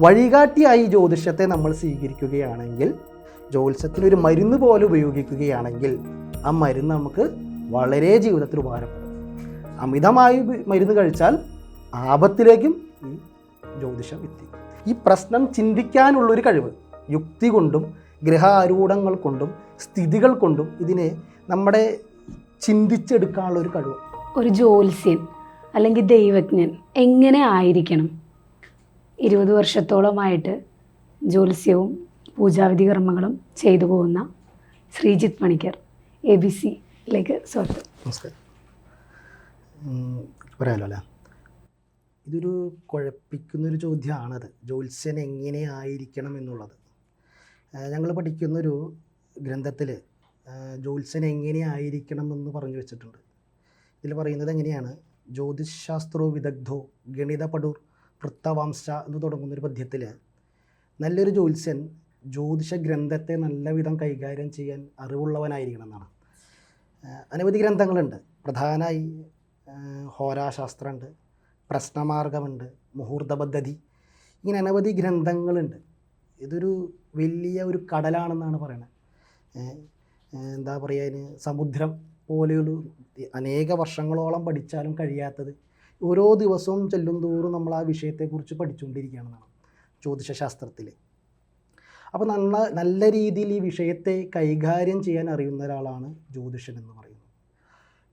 വഴികാട്ടിയായി ജ്യോതിഷത്തെ നമ്മൾ സ്വീകരിക്കുകയാണെങ്കിൽ ജ്യോത്സ്യത്തിന് ഒരു മരുന്ന് പോലെ ഉപയോഗിക്കുകയാണെങ്കിൽ ആ മരുന്ന് നമുക്ക് വളരെ ജീവിതത്തിൽ ഉപകാരപ്പെടും. അമിതമായി മരുന്ന് കഴിച്ചാൽ ആപത്തിലേക്കും ഈ ജ്യോതിഷം എത്തി. ഈ പ്രശ്നം ചിന്തിക്കാനുള്ളൊരു കഴിവ് യുക്തി കൊണ്ടും ഗ്രഹാരൂഢങ്ങൾ കൊണ്ടും സ്ഥിതികൾ കൊണ്ടും ഇതിനെ നമ്മുടെ ചിന്തിച്ചെടുക്കാനുള്ള ഒരു കഴിവ്. ഒരു ജ്യോത്സ്യൻ അല്ലെങ്കിൽ ദൈവജ്ഞൻ എങ്ങനെ ആയിരിക്കണം? ഇരുപത് വർഷത്തോളമായിട്ട് ജ്യോത്സ്യവും പൂജാവിധി കർമ്മങ്ങളും ചെയ്തു പോകുന്ന ശ്രീജിത്ത് പണിക്കർ എ ബി സിയിലേക്ക് സ്വാഗതം. നമസ്കാരം. പറയാലോ അല്ലേ? ഇതൊരു കുഴപ്പിക്കുന്നൊരു ചോദ്യമാണത്. ജ്യോത്സ്യൻ എങ്ങനെ ആയിരിക്കണം എന്നുള്ളത്. ഞങ്ങൾ പഠിക്കുന്നൊരു ഗ്രന്ഥത്തിൽ ജ്യോത്സ്യൻ എങ്ങനെ ആയിരിക്കണം എന്ന് പറഞ്ഞു വെച്ചിട്ടുണ്ട്. ഇതിൽ പറയുന്നത് എങ്ങനെയാണ്? ജ്യോതിശാസ്ത്രോ വിദഗ്ധോ ഗണിത പടൂർ വൃത്തവാംശ എന്ന് തുടങ്ങുന്ന ഒരു പദ്യത്തിൽ നല്ലൊരു ജ്യോത്സ്യൻ ജ്യോതിഷ ഗ്രന്ഥത്തെ നല്ല വിധം കൈകാര്യം ചെയ്യാൻ അറിവുള്ളവനായിരിക്കണം എന്നാണ് അനവധി ഗ്രന്ഥങ്ങളുണ്ട്. പ്രധാനമായി ഹോരാശാസ്ത്രമുണ്ട് പ്രശ്നമാർഗമുണ്ട് മുഹൂർത്ത പദ്ധതി ഇങ്ങനെ അനവധി ഗ്രന്ഥങ്ങളുണ്ട്. ഇതൊരു വലിയ ഒരു കടലാണെന്നാണ് പറയുന്നത് എന്താ പറയുക അതിന് സമുദ്രം പോലെയൊരു അനേക വർഷങ്ങളോളം പഠിച്ചാലും കഴിയാത്തത് ഓരോ ദിവസവും ചെല്ലും തോറും നമ്മൾ ആ വിഷയത്തെക്കുറിച്ച് പഠിച്ചുകൊണ്ടിരിക്കുകയാണെന്നാണ് ജ്യോതിഷശാസ്ത്രത്തിൽ. അപ്പോൾ നല്ല നല്ല രീതിയിൽ ഈ വിഷയത്തെ കൈകാര്യം ചെയ്യാൻ അറിയുന്ന ഒരാളാണ് ജ്യോതിഷൻ എന്ന് പറയുന്നത്.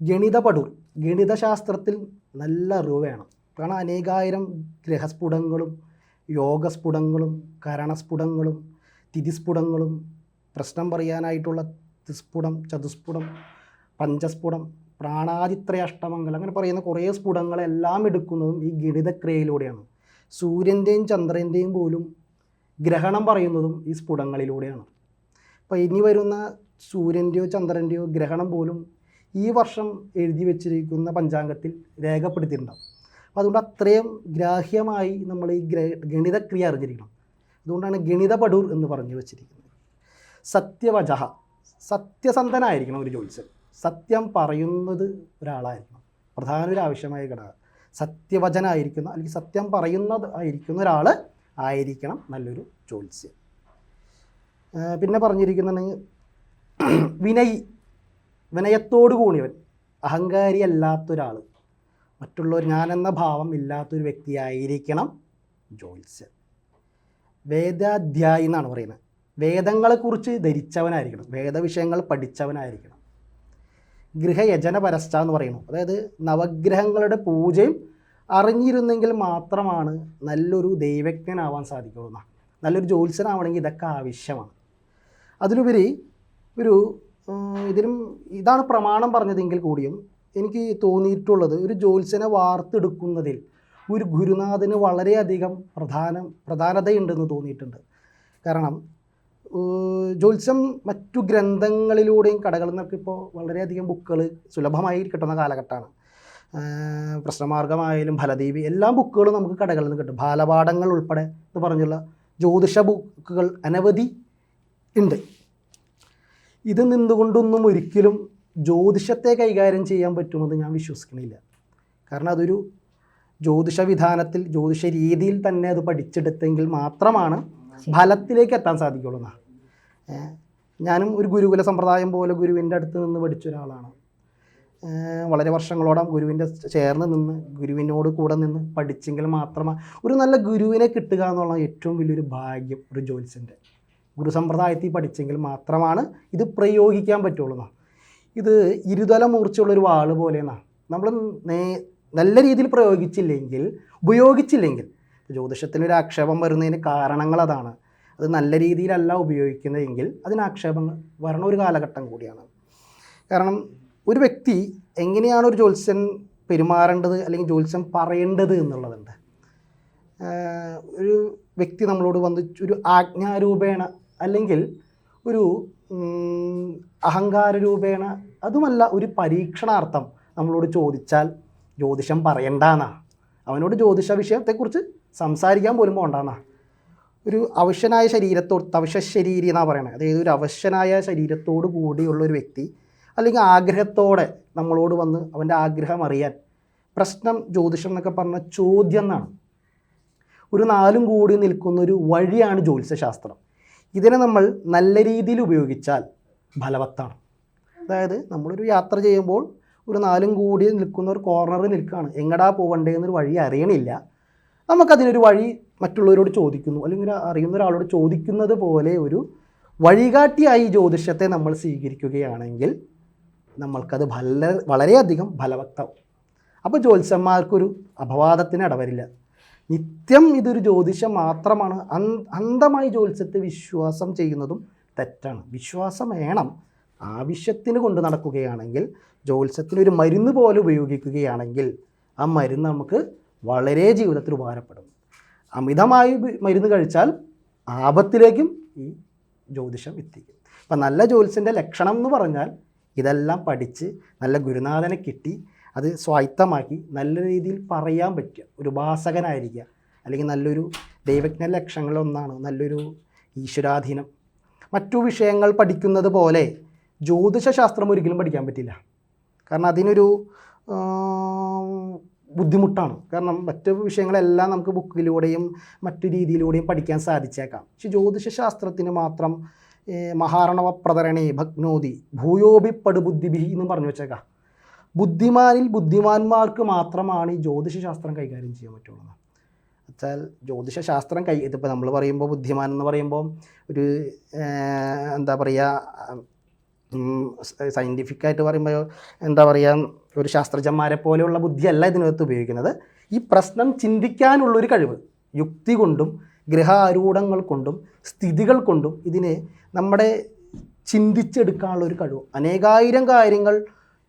ഗണിത പടൂർ ഗണിതശാസ്ത്രത്തിൽ നല്ല അറിവ് വേണം. കാരണം അനേകായിരം ഗ്രഹസ്ഫുടങ്ങളും യോഗസ്ഫുടങ്ങളും കരണസ്ഫുടങ്ങളും തിഥിസ്ഫുടങ്ങളും പ്രശ്നം പറയാനായിട്ടുള്ള തിസ്ഫുടം ചതുസ്ഫുടം പഞ്ചസ്ഫുടം പ്രാണാദിത്രയാഷ്ടമംഗലം അങ്ങനെ പറയുന്ന കുറേ സ്ഫുടങ്ങളെല്ലാം എടുക്കുന്നതും ഈ ഗണിതക്രിയയിലൂടെയാണ്. സൂര്യന്റെയും ചന്ദ്രന്റെയും പോലും ഗ്രഹണം പറയുന്നതും ഈ സ്ഫുടങ്ങളിലൂടെയാണ്. അപ്പോൾ ഇനി വരുന്ന സൂര്യന്റെയോ ചന്ദ്രന്റെയോ ഗ്രഹണം പോലും ഈ വർഷം എഴുതി വെച്ചിരിക്കുന്ന പഞ്ചാംഗത്തിൽ രേഖപ്പെടുത്തിയിട്ടുണ്ടാവും. അപ്പോൾ അതുകൊണ്ട് അത്രയും ഗ്രാഹ്യമായി നമ്മൾ ഈ ഗണിതക്രിയ അറിഞ്ഞിരിക്കണം. അതുകൊണ്ടാണ് ഗണിത പടൂർ എന്ന് പറഞ്ഞു വെച്ചിരിക്കുന്നത്. സത്യവചഹ സത്യസന്ധനായിരിക്കണം ഒരു ജ്യോത്സ്യൻ സത്യം പറയുന്നത് ഒരാളായിരിക്കണം. പ്രധാന ഒരു ആവശ്യമായ ഘടകം. സത്യവചനായിരിക്കുന്ന അല്ലെങ്കിൽ സത്യം പറയുന്നത് ആയിരിക്കുന്ന ഒരാൾ ആയിരിക്കണം നല്ലൊരു ജ്യോത്സ്യം പിന്നെ പറഞ്ഞിരിക്കുന്നുണ്ടെങ്കിൽ വിനയി വിനയത്തോടു കൂടിയവൻ അഹങ്കാരി അല്ലാത്തൊരാൾ മറ്റുള്ളവർ ഞാനെന്ന ഭാവം ഇല്ലാത്തൊരു വ്യക്തിയായിരിക്കണം ജ്യോത്സ്യൻ വേദാധ്യായി എന്നാണ് പറയുന്നത്. വേദങ്ങളെക്കുറിച്ച് ധരിച്ചവനായിരിക്കണം. വേദവിഷയങ്ങൾ പഠിച്ചവനായിരിക്കണം. ഗൃഹയജന പരസ്ഥ എന്ന് പറയുന്നു. അതായത് നവഗ്രഹങ്ങളുടെ പൂജയും അറിഞ്ഞിരുന്നെങ്കിൽ മാത്രമാണ് നല്ലൊരു ദൈവജ്ഞനാവാൻ സാധിക്കുള്ളൂ. നല്ലൊരു ജ്യോത്സ്യനാവണമെങ്കിൽ ഇതൊക്കെ ആവശ്യമാണ്. അതിലുപരി ഒരു ഇതിനും ഇതാണ് പ്രമാണം പറഞ്ഞതെങ്കിൽ കൂടിയും എനിക്ക് തോന്നിയിട്ടുള്ളത് ഒരു ജ്യോത്സ്യനെ വാർത്തെടുക്കുന്നതിൽ ഒരു ഗുരുനാഥന് വളരെയധികം പ്രധാനം പ്രധാനതയുണ്ടെന്ന് തോന്നിയിട്ടുണ്ട്. കാരണം ജ്യോത്സ്യം മറ്റു ഗ്രന്ഥങ്ങളിലൂടെയും കടകളിൽ നിന്നൊക്കെ ഇപ്പോൾ വളരെയധികം ബുക്കുകൾ സുലഭമായി കിട്ടുന്ന കാലഘട്ടമാണ്. പ്രശ്നമാർഗമായാലും ഫലദീപി എല്ലാ ബുക്കുകളും നമുക്ക് കടകളിൽ നിന്ന് കിട്ടും. ബാലപാഠങ്ങൾ ഉൾപ്പെടെ എന്ന് പറഞ്ഞുള്ള ജ്യോതിഷ ബുക്കുകൾ അനവധി ഉണ്ട്. ഇത് നിന്നുകൊണ്ടൊന്നും ഒരിക്കലും ജ്യോതിഷത്തെ കൈകാര്യം ചെയ്യാൻ പറ്റുമെന്ന് ഞാൻ വിശ്വസിക്കുന്നില്ല കാരണം അതൊരു ജ്യോതിഷ വിധാനത്തിൽ ജ്യോതിഷ രീതിയിൽ തന്നെ അത് പഠിച്ചെടുത്തെങ്കിൽ മാത്രമാണ് ഫലത്തിലേക്ക് എത്താൻ സാധിക്കുള്ളൂ എന്നാ ഏഹ് ഞാനും ഒരു ഗുരുകുല സമ്പ്രദായം പോലെ ഗുരുവിന്റെ അടുത്ത് നിന്ന് പഠിച്ച ഒരാളാണ്. വളരെ വർഷങ്ങളോളം ഗുരുവിന്റെ ചേർന്ന് നിന്ന് ഗുരുവിനോട് കൂടെ നിന്ന് പഠിച്ചെങ്കിൽ മാത്രമാണ് ഒരു നല്ല ഗുരുവിനെ കിട്ടുക എന്നുള്ള ഏറ്റവും വലിയൊരു ഭാഗ്യം ഒരു ജോത്സ്യന്റെ ഗുരു സമ്പ്രദായത്തിൽ പഠിച്ചെങ്കിൽ മാത്രമാണ് ഇത് പ്രയോഗിക്കാൻ പറ്റുള്ളൂ. ഇത് ഇരുതല മൂർച്ചയുള്ള ഒരു വാൾ പോലെയെന്നാണ് നമ്മൾ നേ നല്ല രീതിയിൽ പ്രയോഗിച്ചില്ലെങ്കിൽ ഉപയോഗിച്ചില്ലെങ്കിൽ ജ്യോതിഷത്തിനൊരു ആക്ഷേപം വരുന്നതിന് കാരണങ്ങൾ അതാണ്. അത് നല്ല രീതിയിലല്ല ഉപയോഗിക്കുന്നതെങ്കിൽ അതിന് ആക്ഷേപങ്ങൾ വരണ ഒരു കാലഘട്ടം കൂടിയാണ്. കാരണം ഒരു വ്യക്തി എങ്ങനെയാണ് ഒരു ജോത്സ്യൻ പെരുമാറേണ്ടത് അല്ലെങ്കിൽ ജ്യോത്സ്യം പറയേണ്ടത് എന്നുള്ളതുണ്ട്. ഒരു വ്യക്തി നമ്മളോട് വന്ന് ഒരു ആജ്ഞാരൂപേണ അല്ലെങ്കിൽ ഒരു അഹങ്കാര രൂപേണ അതുമല്ല ഒരു പരീക്ഷണാർത്ഥം നമ്മളോട് ചോദിച്ചാൽ ജ്യോതിഷം പറയണ്ടാന്നാ. അവനോട് ജ്യോതിഷ വിഷയത്തെക്കുറിച്ച് സംസാരിക്കാൻ പോലും പോകണ്ടാന്നാ. ഒരു അവശ്യനായ ശരീരത്തോട് തവശരീരി എന്നാണ് പറയുന്നത് അതായത് ഒരു അവശ്യനായ ശരീരത്തോട് കൂടിയുള്ള ഒരു വ്യക്തി അല്ലെങ്കിൽ ആഗ്രഹത്തോടെ നമ്മളോട് വന്ന് അവന്റെ ആഗ്രഹം അറിയാൻ പ്രശ്നം ജ്യോതിഷം എന്നൊക്കെ പറഞ്ഞ ചോദ്യം എന്നാണ്. ഒരു നാലും കൂടി നിൽക്കുന്ന ഒരു വഴിയാണ് ജ്യോത്സ്യശാസ്ത്രം ഇതിനെ നമ്മൾ നല്ല രീതിയിൽ ഉപയോഗിച്ചാൽ ഫലവത്താണ് അതായത് നമ്മളൊരു യാത്ര ചെയ്യുമ്പോൾ ഒരു നാലും കൂടി നിൽക്കുന്ന ഒരു കോർണറിൽ നിൽക്കുകയാണ്. എങ്ങടാ പോകണ്ടേ എന്നൊരു വഴി അറിയണില്ല. നമുക്കതിനൊരു വഴി മറ്റുള്ളവരോട് ചോദിക്കുന്നു. അല്ലെങ്കിൽ അറിയുന്ന ഒരാളോട് ചോദിക്കുന്നത് പോലെ ഒരു വഴികാട്ടിയായി ജ്യോതിഷത്തെ നമ്മൾ സ്വീകരിക്കുകയാണെങ്കിൽ നമ്മൾക്കത് ഫല വളരെയധികം ഫലവത്താവും. അപ്പോൾ ജ്യോത്സ്യന്മാർക്കൊരു അപവാദത്തിന് ഇടവരില്ല. നിത്യം ഇതൊരു ജ്യോതിഷം മാത്രമാണ്. അന്- അന്ധമായി ജ്യോത്സ്യത്തെ വിശ്വാസം ചെയ്യുന്നതും തെറ്റാണ്. വിശ്വാസം വേണം. ആവശ്യത്തിന് കൊണ്ട് നടക്കുകയാണെങ്കിൽ ജ്യോത്സ്യത്തിന് ഒരു മരുന്ന് പോലെ ഉപയോഗിക്കുകയാണെങ്കിൽ ആ മരുന്ന് നമുക്ക് വളരെ ജീവിതത്തിൽ ഉപകാരപ്പെടും. അമിതമായി മരുന്ന് കഴിച്ചാൽ ആപത്തിലേക്കും ഈ ജ്യോതിഷം എത്തിക്കും. അപ്പം നല്ല ജ്യോതിഷന്റെ ലക്ഷണം എന്ന് പറഞ്ഞാൽ ഇതെല്ലാം പഠിച്ച് നല്ല ഗുരുനാഥനെ കിട്ടി അത് സ്വായത്തമാക്കി നല്ല രീതിയിൽ പറയാൻ പറ്റുക. ഒരു ഉപാസകനായിരിക്കുക അല്ലെങ്കിൽ നല്ലൊരു ദൈവജ്ഞ ലക്ഷണങ്ങളൊന്നാണ് നല്ലൊരു ഈശ്വരാധീനം. മറ്റു വിഷയങ്ങൾ പഠിക്കുന്നത് പോലെ ജ്യോതിഷശാസ്ത്രം ഒരിക്കലും പഠിക്കാൻ പറ്റില്ല. കാരണം അതിനൊരു ബുദ്ധിമുട്ടാണ്. കാരണം മറ്റു വിഷയങ്ങളെല്ലാം നമുക്ക് ബുക്കിലൂടെയും മറ്റു രീതിയിലൂടെയും പഠിക്കാൻ സാധിച്ചേക്കാം. പക്ഷെ ജ്യോതിഷശാസ്ത്രത്തിന് മാത്രം ഏ, മഹാരണവ പ്രതരണേ ഭഗ്നോതി ഭൂയോപി പടുബുദ്ധിഭി എന്ന് പറഞ്ഞു വെച്ചേക്കാം. ബുദ്ധിമാനിൽ ബുദ്ധിമാന്മാർക്ക് മാത്രമാണ് ഈ ജ്യോതിഷശാസ്ത്രം കൈകാര്യം ചെയ്യാൻ പറ്റുള്ളൂ വെച്ചാൽ ജ്യോതിഷശാസ്ത്രം കൈ ഇതിപ്പോൾ നമ്മൾ പറയുമ്പോൾ ബുദ്ധിമാൻ എന്ന് പറയുമ്പോൾ ഒരു എന്താ പറയുക സയന്റിഫിക്കായിട്ട് പറയുമ്പോൾ എന്താ പറയുക ഒരു ശാസ്ത്രജ്ഞന്മാരെ പോലെയുള്ള ബുദ്ധിയല്ല ഇതിനകത്ത് ഉപയോഗിക്കുന്നത്. ഈ പ്രശ്നം ചിന്തിക്കാനുള്ളൊരു കഴിവ് യുക്തി കൊണ്ടും ഗ്രഹാരൂഢങ്ങൾ കൊണ്ടും സ്ഥിതികൾ കൊണ്ടും ഇതിനെ നമ്മുടെ ചിന്തിച്ചെടുക്കാനുള്ള ഒരു കഴിവ്. അനേകായിരം കാര്യങ്ങൾ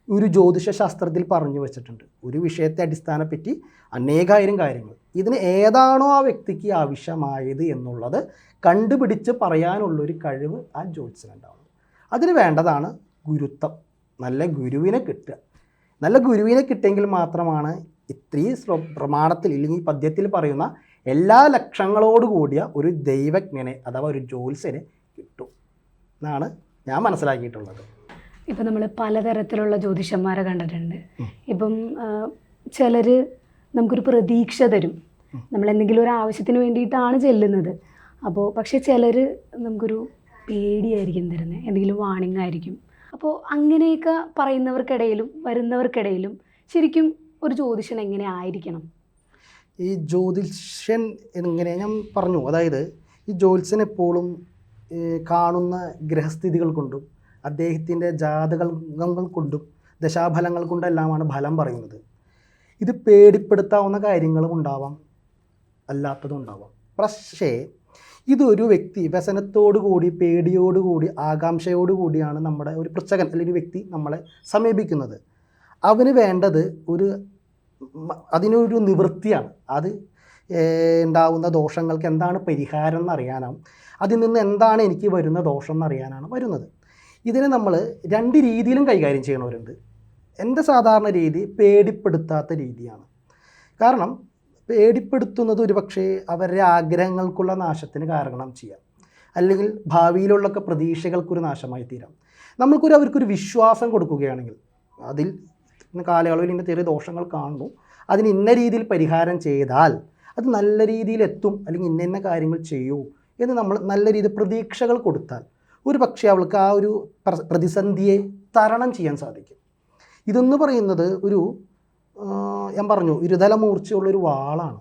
ഒരു ജ്യോതിഷ ശാസ്ത്രത്തിൽ പറഞ്ഞു വെച്ചിട്ടുണ്ട്. ഒരു വിഷയത്തെ അടിസ്ഥാനപ്പറ്റി അനേകായിരം കാര്യങ്ങൾ. ഇതിന് ഏതാണോ ആ വ്യക്തിക്ക് ആവശ്യമായത് എന്നുള്ളത് കണ്ടുപിടിച്ച് പറയാനുള്ളൊരു കഴിവ് ആ ജ്യോതിഷനുണ്ടാവും അതിന് വേണ്ടതാണ് ഗുരുത്വം. നല്ല ഗുരുവിനെ കിട്ടുക. നല്ല ഗുരുവിനെ കിട്ടിയെങ്കിൽ മാത്രമാണ് ഇത്രയും പ്രമാണത്തിൽ ഇല്ലെങ്കിൽ പദ്യത്തിൽ പറയുന്ന എല്ലാ ലക്ഷങ്ങളോട് കൂടിയ ഒരു ദൈവജ്ഞനെ അഥവാ ഒരു ജ്യോത്സ്യനെ കിട്ടും. എന്നാണ് ഞാൻ മനസ്സിലാക്കിയിട്ടുള്ളത്. ഇപ്പം നമ്മൾ പലതരത്തിലുള്ള ജ്യോതിഷന്മാരെ കണ്ടിട്ടുണ്ട്. ഇപ്പം ചിലർ നമുക്കൊരു പ്രതീക്ഷ തരും. നമ്മൾ എന്തെങ്കിലും ഒരു ആവശ്യത്തിന് വേണ്ടിയിട്ടാണ് ചെല്ലുന്നത്. അപ്പോൾ പക്ഷേ ചിലർ നമുക്കൊരു പേടിയായിരിക്കും തരുന്നത് എന്തെങ്കിലും വാണിംഗ് ആയിരിക്കും. അപ്പോൾ അങ്ങനെയൊക്കെ പറയുന്നവർക്കിടയിലും വരുന്നവർക്കിടയിലും ശരിക്കും ഒരു ജ്യോതിഷൻ എങ്ങനെ ആയിരിക്കണം? ഈ ജ്യോതിഷൻ എങ്ങനെ ഞാൻ പറഞ്ഞു. അതായത് ഈ ജ്യോത്സ്യൻ എപ്പോഴും കാണുന്ന ഗ്രഹസ്ഥിതികൾ കൊണ്ടും അദ്ദേഹത്തിന്റെ ജാതകങ്ങൾ കൊണ്ടും ദശാഫലങ്ങൾ കൊണ്ടെല്ലാമാണ് ഫലം പറയുന്നത്. ഇത് പേടിപ്പെടുത്താവുന്ന കാര്യങ്ങളും ഉണ്ടാവാം. അല്ലാത്തതും ഉണ്ടാവാം. പക്ഷേ ഇതൊരു വ്യക്തി വ്യസനത്തോടുകൂടി പേടിയോടുകൂടി ആകാംക്ഷയോടുകൂടിയാണ് നമ്മുടെ ഒരു പ്രച്ചകൻ അല്ലെങ്കിൽ വ്യക്തി നമ്മളെ സമീപിക്കുന്നത്. അവന് വേണ്ടത് ഒരു അതിനൊരു നിവൃത്തിയാണ്. അത് ഉണ്ടാവുന്ന ദോഷങ്ങൾക്ക് എന്താണ് പരിഹാരം എന്നറിയാനാവും. അതിൽ നിന്ന് എന്താണ് എനിക്ക് വരുന്ന ദോഷം എന്നറിയാനാണ് വരുന്നത്. ഇതിനെ നമ്മൾ രണ്ട് രീതിയിലും കൈകാര്യം ചെയ്യണവരുണ്ട്. എന്റെ സാധാരണ രീതി പേടിപ്പെടുത്താത്ത രീതിയാണ്. കാരണം പേടിപ്പെടുത്തുന്നത് ഒരുപക്ഷെ അവരുടെ ആഗ്രഹങ്ങൾക്കുള്ള നാശത്തിന് കാരണം ചെയ്യാം. അല്ലെങ്കിൽ ഭാവിയിലുള്ളൊക്കെ പ്രതീക്ഷകൾക്കൊരു നാശമായി തീരാം. നമ്മൾക്കൊരു അവർക്കൊരു വിശ്വാസം കൊടുക്കുകയാണെങ്കിൽ അതിൽ കാലയളവിൽ ഇന്ന ചെറിയ ദോഷങ്ങൾ കാണുന്നു. അതിന് ഇന്ന രീതിയിൽ പരിഹാരം ചെയ്താൽ അത് നല്ല രീതിയിൽ എത്തും അല്ലെങ്കിൽ ഇന്ന ഇന്ന കാര്യങ്ങൾ ചെയ്യൂ എന്ന് നമ്മൾ നല്ല രീതിയിൽ പ്രതീക്ഷകൾ കൊടുത്താൽ ഒരു പക്ഷേ അവൾക്ക് ആ ഒരു പ്ര- പ്രതിസന്ധിയെ തരണം ചെയ്യാൻ സാധിക്കും. ഇതെന്ന് പറയുന്നത് ഒരു ഞാൻ പറഞ്ഞു ഇരുതല മൂർച്ചയുള്ളൊരു വാളാണ്.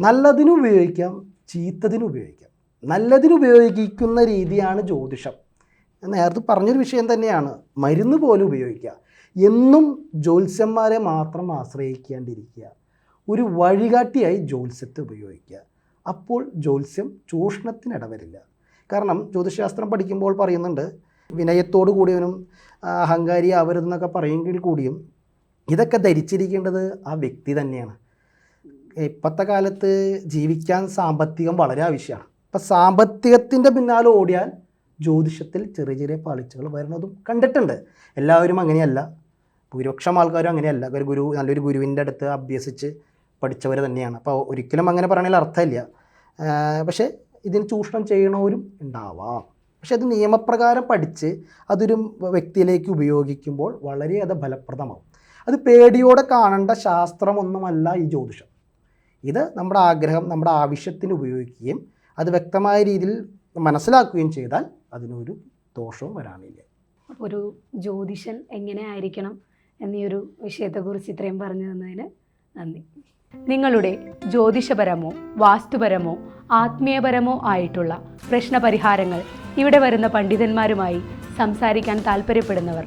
നല്ലതിനും ഉപയോഗിക്കാം ചീത്തതിനും ഉപയോഗിക്കാം. നല്ലതിന് ഉപയോഗിക്കുന്ന രീതിയാണ് ജ്യോതിഷം. നേരത്തെ പറഞ്ഞൊരു വിഷയം തന്നെയാണ് മരുന്ന് പോലും ഉപയോഗിക്കുക. എന്നും ജ്യോത്സ്യന്മാരെ മാത്രം ആശ്രയിക്കാണ്ടിരിക്കുക. ഒരു വഴികാട്ടിയായി ജ്യോത്സ്യത്തെ ഉപയോഗിക്കുക. അപ്പോൾ ജ്യോത്സ്യം ചൂഷണത്തിനിടവരില്ല. കാരണം ജ്യോതിശാസ്ത്രം പഠിക്കുമ്പോൾ പറയുന്നുണ്ട് വിനയത്തോടു കൂടിയവനും അഹങ്കാരി ആവരുതെന്നൊക്കെ പറയുമെങ്കിൽ കൂടിയും ഇതൊക്കെ ധരിച്ചിരിക്കേണ്ടത് ആ വ്യക്തി തന്നെയാണ്. ഇപ്പോഴത്തെ കാലത്ത് ജീവിക്കാൻ സാമ്പത്തികം വളരെ ആവശ്യമാണ്. അപ്പം സാമ്പത്തികത്തിന്റെ പിന്നാലെ ഓടിയാൽ ജ്യോതിഷത്തിൽ ചെറിയ ചെറിയ പാളിച്ചകൾ വരുന്നതും കണ്ടിട്ടുണ്ട്. എല്ലാവരും അങ്ങനെയല്ല. ഭൂരിപക്ഷം ആൾക്കാരും അങ്ങനെയല്ല. ഒരു ഗുരു നല്ലൊരു ഗുരുവിന്റെ അടുത്ത് അഭ്യസിച്ച് പഠിച്ചവർ തന്നെയാണ്. അപ്പോൾ ഒരിക്കലും അങ്ങനെ പറയണതിൽ അർത്ഥമില്ല. പക്ഷേ ഇതിന് ചൂഷണം ചെയ്യണവരും ഉണ്ടാവാം. പക്ഷെ അത് നിയമപ്രകാരം പഠിച്ച് അതൊരു വ്യക്തിയിലേക്ക് ഉപയോഗിക്കുമ്പോൾ വളരെ അത് ഫലപ്രദമാവും. അത് പേടിയോടെ കാണേണ്ട ശാസ്ത്രമൊന്നുമല്ല ഈ ജ്യോതിഷം. ഇത് നമ്മുടെ ആഗ്രഹം നമ്മുടെ ആവശ്യത്തിന് ഉപയോഗിക്കുകയും അത് വ്യക്തമായ രീതിയിൽ മനസ്സിലാക്കുകയും ചെയ്താൽ അതിനൊരു ദോഷവും വരാനില്ല. ഒരു ജ്യോതിഷൻ എങ്ങനെ ആയിരിക്കണം എന്നീയൊരു വിഷയത്തെക്കുറിച്ച് ഇത്രയും പറഞ്ഞു തന്നതിന് നന്ദി. നിങ്ങളുടെ ജ്യോതിഷപരമോ വാസ്തുപരമോ ആത്മീയപരമോ ആയിട്ടുള്ള പ്രശ്നപരിഹാരങ്ങൾ ഇവിടെ വരുന്ന പണ്ഡിതന്മാരുമായി സംസാരിക്കാൻ താല്പര്യപ്പെടുന്നവർ